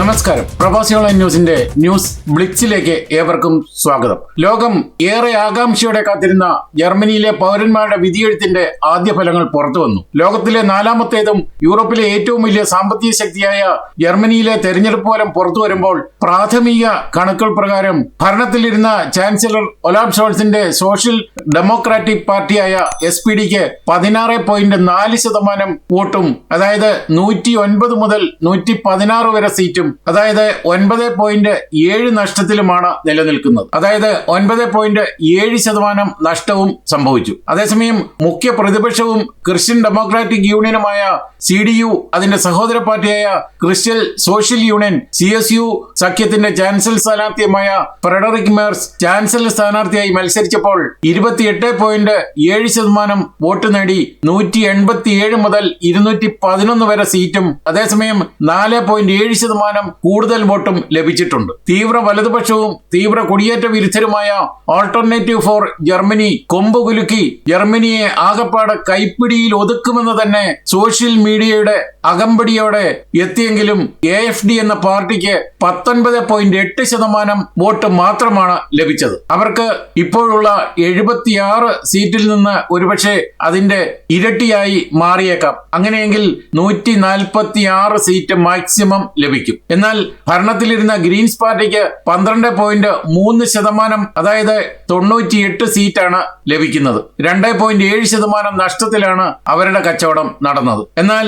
നമസ്കാരം. പ്രവാസി ഓൺലൈൻ ന്യൂസിന്റെ ന്യൂസ് ബ്ലിക്സിലേക്ക് ഏവർക്കും സ്വാഗതം. ലോകം ഏറെ ആകാംക്ഷയോടെ കാത്തിരുന്ന ജർമ്മനിയിലെ പൗരന്മാരുടെ വിധിയെഴുത്തിന്റെ ആദ്യ ഫലങ്ങൾ പുറത്തു വന്നു. ലോകത്തിലെ നാലാമത്തേതും യൂറോപ്പിലെ ഏറ്റവും വലിയ സാമ്പത്തിക ശക്തിയായ ജർമ്മനിയിലെ തെരഞ്ഞെടുപ്പ് ഫലം പുറത്തു വരുമ്പോൾ പ്രാഥമിക കണക്കുകൾ പ്രകാരം ഭരണത്തിലിരുന്ന ചാൻസലർ ഒലാബ് ഷോൾസിന്റെ സോഷ്യൽ ഡെമോക്രാറ്റിക് പാർട്ടിയായ എസ് പി ഡിക്ക് പതിനാറ് പോയിന്റ് നാല് ശതമാനം വോട്ടും അതായത് നൂറ്റി ഒൻപത് മുതൽ നൂറ്റി പതിനാറ് വരെ സീറ്റും അതായത് ഒൻപത് പോയിന്റ് ഏഴ് നഷ്ടത്തിലുമാണ് നിലനിൽക്കുന്നത്. അതായത് ഒൻപത് പോയിന്റ് ഏഴ് ശതമാനം നഷ്ടവും സംഭവിച്ചു. അതേസമയം മുഖ്യ പ്രതിപക്ഷവും ക്രിസ്ത്യൻ ഡെമോക്രാറ്റിക് യൂണിയനുമായ സി ഡി യു അതിന്റെ സഹോദര പാർട്ടിയായ Christian social union C S U സഖ്യത്തിന്റെ ചാൻസലർ സ്ഥാനാർത്ഥിയുമായ ഫ്രെഡറിക് മേഴ്സ് ചാൻസലർ സ്ഥാനാർത്ഥിയായി മത്സരിച്ചപ്പോൾ ഇരുപത്തിയെട്ട് പോയിന്റ് ഏഴ് ശതമാനം വോട്ട് നേടി നൂറ്റി എൺപത്തിയേഴ് മുതൽ ഇരുന്നൂറ്റി പതിനൊന്ന് വരെ സീറ്റും അതേസമയം നാല് പോയിന്റ് ഏഴ് ശതമാനം കൂടുതൽ വോട്ടും ലഭിച്ചിട്ടുണ്ട്. തീവ്ര വലതുപക്ഷവും തീവ്ര കുടിയേറ്റ വിരുദ്ധരുമായ ഓൾട്ടർനേറ്റീവ് ഫോർ ജർമ്മനി കൊമ്പ് കുലുക്കി ജർമ്മനിയെ ആകപ്പാട് കൈപ്പിടിയിൽ ഒതുക്കുമെന്ന് തന്നെ സോഷ്യൽ മീഡിയയുടെ അകമ്പടിയോടെ എത്തിയെങ്കിലും എ എഫ് ഡി എന്ന പാർട്ടിക്ക് പത്തൊൻപത് പോയിന്റ് എട്ട് ശതമാനം വോട്ട് മാത്രമാണ് ലഭിച്ചത്. അവർക്ക് ഇപ്പോഴുള്ള എഴുപത്തിയാറ് സീറ്റിൽ നിന്ന് ഒരുപക്ഷെ അതിന്റെ ഇരട്ടിയായി മാറിയേക്കാം. അങ്ങനെയെങ്കിൽ നൂറ്റി നാൽപ്പത്തി ആറ് സീറ്റ് മാക്സിമം ലഭിക്കും. എന്നാൽ ഭരണത്തിലിരുന്ന ഗ്രീൻസ് പാർട്ടിക്ക് പന്ത്രണ്ട് പോയിന്റ് മൂന്ന് ശതമാനം അതായത് തൊണ്ണൂറ്റിയെട്ട് സീറ്റാണ് ലഭിക്കുന്നത്. രണ്ട് പോയിന്റ് ഏഴ് ശതമാനം നഷ്ടത്തിലാണ് അവരുടെ കച്ചവടം നടന്നത്. എന്നാൽ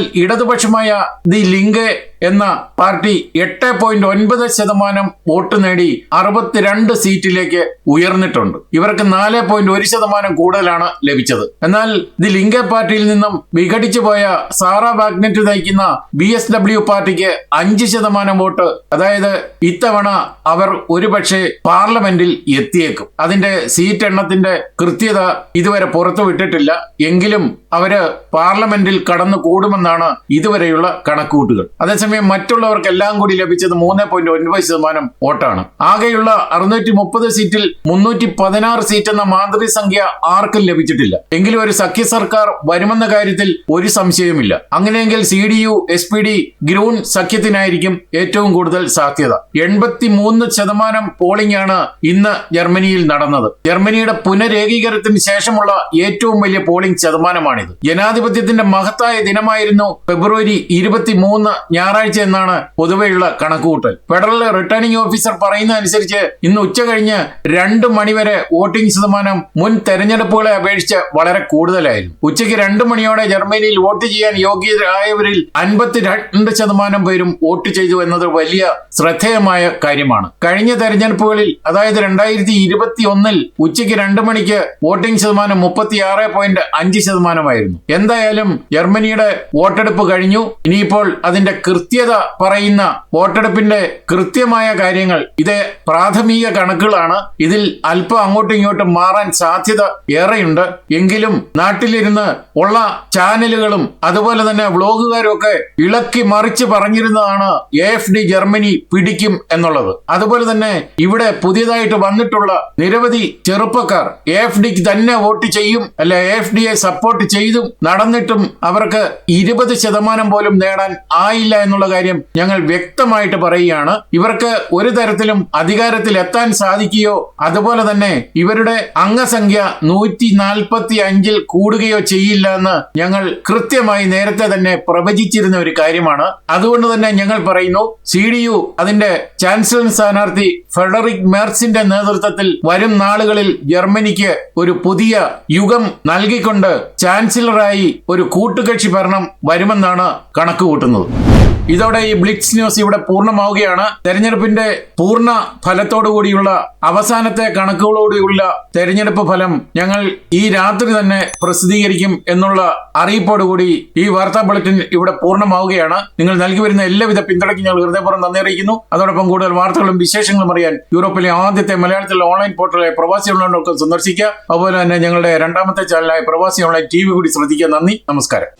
ഇടതുപക്ഷമായ ദി ലിങ്ക് എന്ന പാർട്ടി എട്ട് പോയിന്റ് ഒൻപത് ശതമാനം വോട്ട് നേടി അറുപത്തിരണ്ട് സീറ്റിലേക്ക് ഉയർന്നിട്ടുണ്ട്. ഇവർക്ക് നാല് പോയിന്റ് ഒരു ശതമാനം കൂടുതലാണ് ലഭിച്ചത്. എന്നാൽ ദി ലിംഗ പാർട്ടിയിൽ നിന്നും വിഘടിച്ചു പോയ സാറ വാഗ്നറ്റ് നയിക്കുന്ന ബി എസ് ഡബ്ല്യു പാർട്ടിക്ക് അഞ്ച് ശതമാനം വോട്ട് അതായത് ഇത്തവണ അവർ ഒരുപക്ഷെ പാർലമെന്റിൽ എത്തിയേക്കും. അതിന്റെ സീറ്റ് എണ്ണത്തിന്റെ കൃത്യത ഇതുവരെ പുറത്തുവിട്ടിട്ടില്ല. എങ്കിലും അവർ പാർലമെന്റിൽ കടന്നു കൂടുമെന്നാണ് ഇതുവരെയുള്ള കണക്കുകൂട്ടുകൾ. അതേസമയം മറ്റുള്ളവർക്കെല്ലാം കൂടി ലഭിച്ചത് മൂന്ന് പോയിന്റ് ഒൻപത് ശതമാനം വോട്ടാണ് ആകെയുള്ള അറുന്നൂറ്റി മുപ്പത് സീറ്റിൽ മുന്നൂറ്റി പതിനാറ് സീറ്റ് എന്ന മാന്ത്രിക സംഖ്യ ആർക്കും ലഭിച്ചിട്ടില്ല എങ്കിലും ഒരു സഖ്യ സർക്കാർ വരുമെന്ന കാര്യത്തിൽ ഒരു സംശയവുമില്ല അങ്ങനെയെങ്കിൽ C D U S P D Gruen സഖ്യത്തിനായിരിക്കും ഏറ്റവും കൂടുതൽ സാധ്യത എൺപത്തി മൂന്ന് ശതമാനം പോളിംഗ് ആണ് ഇന്ന് ജർമ്മനിയിൽ നടന്നത് ജർമ്മനിയുടെ പുനരേകീകരണത്തിന് ശേഷമുള്ള ഏറ്റവും വലിയ പോളിംഗ് ശതമാനമാണിത് ജനാധിപത്യത്തിന്റെ മഹത്തായ ദിനമായിരുന്നു ഫെബ്രുവരി ഇരുപത്തി മൂന്ന് ഞായറാഴ്ച എന്നാണ് പൊതുവെയുള്ള കണക്കുകൂട്ടൽ. ഫെഡറൽ റിട്ടേണിംഗ് ഓഫീസർ പറയുന്ന അനുസരിച്ച് ഇന്ന് ഉച്ച കഴിഞ്ഞ് രണ്ട് മണിവരെ വോട്ടിംഗ് ശതമാനം മുൻ തെരഞ്ഞെടുപ്പുകളെ അപേക്ഷിച്ച് വളരെ കൂടുതലായിരുന്നു. ഉച്ചയ്ക്ക് രണ്ട് മണിയോടെ ജർമ്മനിയിൽ വോട്ട് ചെയ്യാൻ യോഗ്യരായവരിൽ അൻപത്തിരണ്ട് ശതമാനം പേരും വോട്ട് ചെയ്തു എന്നത് വലിയ ശ്രദ്ധേയമായ കാര്യമാണ്. കഴിഞ്ഞ തെരഞ്ഞെടുപ്പുകളിൽ അതായത് രണ്ടായിരത്തി ഇരുപത്തി ഒന്നിൽ ഉച്ചയ്ക്ക് രണ്ട് മണിക്ക് വോട്ടിംഗ് ശതമാനം മുപ്പത്തിയാറ് പോയിന്റ് അഞ്ച് ശതമാനമായിരുന്നു. എന്തായാലും ജർമ്മനിയുടെ വോട്ടെടുപ്പ് കഴിഞ്ഞു. ഇനിയിപ്പോൾ അതിന്റെ കൃത്യത പറയുന്ന വോട്ടെടുപ്പിന്റെ കൃത്യമായ കാര്യങ്ങൾ ഇത് പ്രാഥമിക കണക്കുകളാണ്. ഇതിൽ അല്പം അങ്ങോട്ടും ഇങ്ങോട്ടും മാറാൻ സാധ്യത ഏറെയുണ്ട്. എങ്കിലും നാട്ടിലിരുന്ന് ഉള്ള ചാനലുകളും അതുപോലെ തന്നെ വ്ളോഗുകാരും ഒക്കെ ഇളക്കി മറിച്ച് പറഞ്ഞിരുന്നതാണ് എ എഫ് ഡി ജർമ്മനി പിടിക്കും എന്നുള്ളത്. അതുപോലെ തന്നെ ഇവിടെ പുതിയതായിട്ട് വന്നിട്ടുള്ള നിരവധി ചെറുപ്പക്കാർ എ എഫ് ഡിക്ക് തന്നെ വോട്ട് ചെയ്യും അല്ല എ എഫ് ഡിയെ സപ്പോർട്ട് ചെയ്തും നടന്നിട്ടും അവർക്ക് ഇരുപത് ശതമാനം പോലും നേടാൻ ആയില്ല എന്നുള്ള കാര്യം ഞങ്ങൾ വ്യക്തമായിട്ട് പറയുകയാണ്. ഇവർക്ക് ഒരു തരത്തിലും അധികാരത്തിൽ എത്താൻ സാധിക്കുകയോ അതുപോലെ തന്നെ ഇവരുടെ അംഗസംഖ്യ നൂറ്റി നാൽപ്പത്തി അഞ്ചിൽ കൂടുകയോ ചെയ്യില്ല എന്ന് ഞങ്ങൾ കൃത്യമായി നേരത്തെ തന്നെ പ്രവചിച്ചിരുന്ന ഒരു കാര്യമാണ്. അതുകൊണ്ട് തന്നെ ഞങ്ങൾ പറയുന്നു സി ഡി യു അതിന്റെ ചാൻസലർ സ്ഥാനാർത്ഥി ഫെഡറിക് മേർസിന്റെ നേതൃത്വത്തിൽ വരും നാളുകളിൽ ജർമ്മനിക്ക് ഒരു പുതിയ യുഗം നൽകിക്കൊണ്ട് ചാൻസലറായി ഒരു കൂട്ടുകക്ഷി ഭരണം വരുമെന്നാണ് കണക്കുകൂട്ടുന്നത്. ഇതോടെ ഈ ബ്ലിറ്റ്സ് ന്യൂസ് ഇവിടെ പൂർണമാവുകയാണ്. തെരഞ്ഞെടുപ്പിന്റെ പൂർണ ഫലത്തോടുകൂടിയുള്ള അവസാനത്തെ കണക്കുകളോടുകൂടിയുള്ള തെരഞ്ഞെടുപ്പ് ഫലം ഞങ്ങൾ ഈ രാത്രി തന്നെ പ്രസിദ്ധീകരിക്കും എന്നുള്ള അറിയിപ്പോടുകൂടി ഈ വാർത്താ ബുള്ളറ്റിൻ ഇവിടെ പൂർണമാവുകയാണ്. നിങ്ങൾ നൽകി വരുന്ന എല്ലാവിധ പിന്തുണയ്ക്കും ഞങ്ങൾ ഹൃദയപൂർവം നന്ദി അറിയിക്കുന്നു. അതോടൊപ്പം കൂടുതൽ വാർത്തകളും വിശേഷങ്ങളും അറിയാൻ യൂറോപ്പിലെ ആദ്യത്തെ മലയാളത്തിലെ ഓൺലൈൻ പോർട്ടലായ പ്രവാസി ഓൺലൈനൊക്കെ സന്ദർശിക്കുക അതുപോലെ തന്നെ ഞങ്ങളുടെ രണ്ടാമത്തെ ചാനലായ പ്രവാസി ഓൺലൈൻ ടി വി കൂടി ശ്രദ്ധിക്കുക നന്ദി. നമസ്കാരം.